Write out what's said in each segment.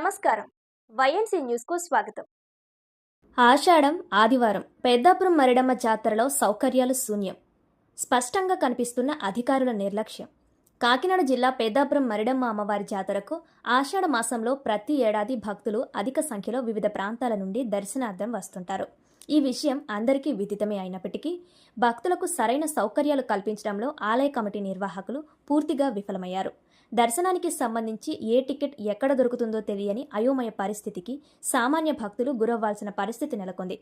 నమస్కారం. వైఎన్సీ న్యూస్కు స్వాగతం. ఆషాఢం ఆదివారం పెద్దాపురం మరిడమ్మ జాతరలో సౌకర్యాలు శూన్యం. స్పష్టంగా కనిపిస్తున్న అధికారుల నిర్లక్ష్యం. కాకినాడ జిల్లా పెద్దాపురం మరిడమ్మ అమ్మవారి జాతరకు ఆషాఢ మాసంలో ప్రతి ఏడాది భక్తులు అధిక సంఖ్యలో వివిధ ప్రాంతాల నుండి దర్శనార్థం వస్తుంటారు. ఈ విషయం అందరికీ విదితమే అయినప్పటికీ భక్తులకు సరైన సౌకర్యాలు కల్పించడంలో ఆలయ కమిటీ నిర్వాహకులు పూర్తిగా విఫలమయ్యారు. దర్శనానికి సంబంధించి ఏ టికెట్ ఎక్కడ దొరుకుతుందో తెలియని అయోమయ పరిస్థితికి సామాన్య భక్తులు గురవ్వాల్సిన పరిస్థితి నెలకొంది.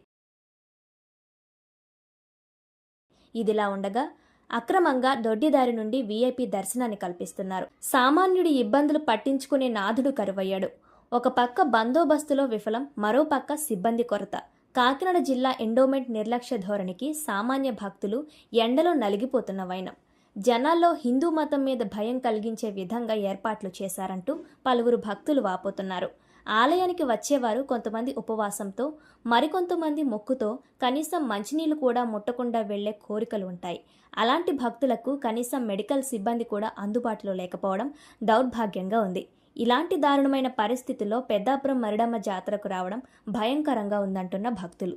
ఇదిలా ఉండగా అక్రమంగా దొడ్డిదారి నుండి వీఐపీ దర్శనాన్ని కల్పిస్తున్నారు. సామాన్యుడి ఇబ్బందులు పట్టించుకునే నాథుడు కరువయ్యాడు. ఒక పక్క బందోబస్తులో విఫలం మరో పక్క సిబ్బంది కొరత. కాకినాడ జిల్లా ఎండోమెంట్ నిర్లక్ష్య ధోరణికి సామాన్య భక్తులు ఎండలో నలిగిపోతున్న వైనం. జనాల్లో హిందూ మతం మీద భయం కలిగించే విధంగా ఏర్పాట్లు చేశారంటూ పలువురు భక్తులు వాపోతున్నారు. ఆలయానికి వచ్చేవారు కొంతమంది ఉపవాసంతో మరికొంతమంది మొక్కుతో కనీసం మంచినీళ్ళు కూడా ముట్టకుండా వెళ్ళే కోరికలు ఉంటాయి. అలాంటి భక్తులకు కనీసం మెడికల్ సిబ్బంది కూడా అందుబాటులో లేకపోవడం దౌర్భాగ్యంగా ఉంది. ఇలాంటి దారుణమైన పరిస్థితుల్లో పెద్దాపురం మరిడమ్మ జాతరకు రావడం భయంకరంగా ఉందంటున్న భక్తులు.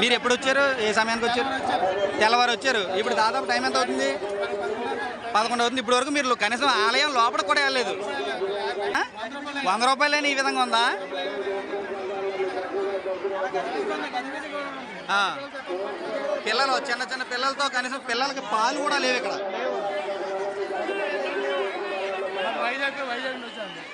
మీరు ఎప్పుడు వచ్చారు? ఏ సమయానికి వచ్చారు? తెల్లవారు వచ్చారు. ఇప్పుడు దాదాపు టైం ఎంత అవుతుంది? పదకొండు అవుతుంది. ఇప్పుడు వరకు మీరు కనీసం ఆలయం లోపల కూడా వెళ్ళలేదు. వంద రూపాయలని ఈ విధంగా ఉందా? పిల్లలు చిన్న చిన్న పిల్లలతో కనీసం పిల్లలకి పాలు కూడా లేవు ఇక్కడ. వైజాగ్ వైజాగ్ నుంచి వచ్చాను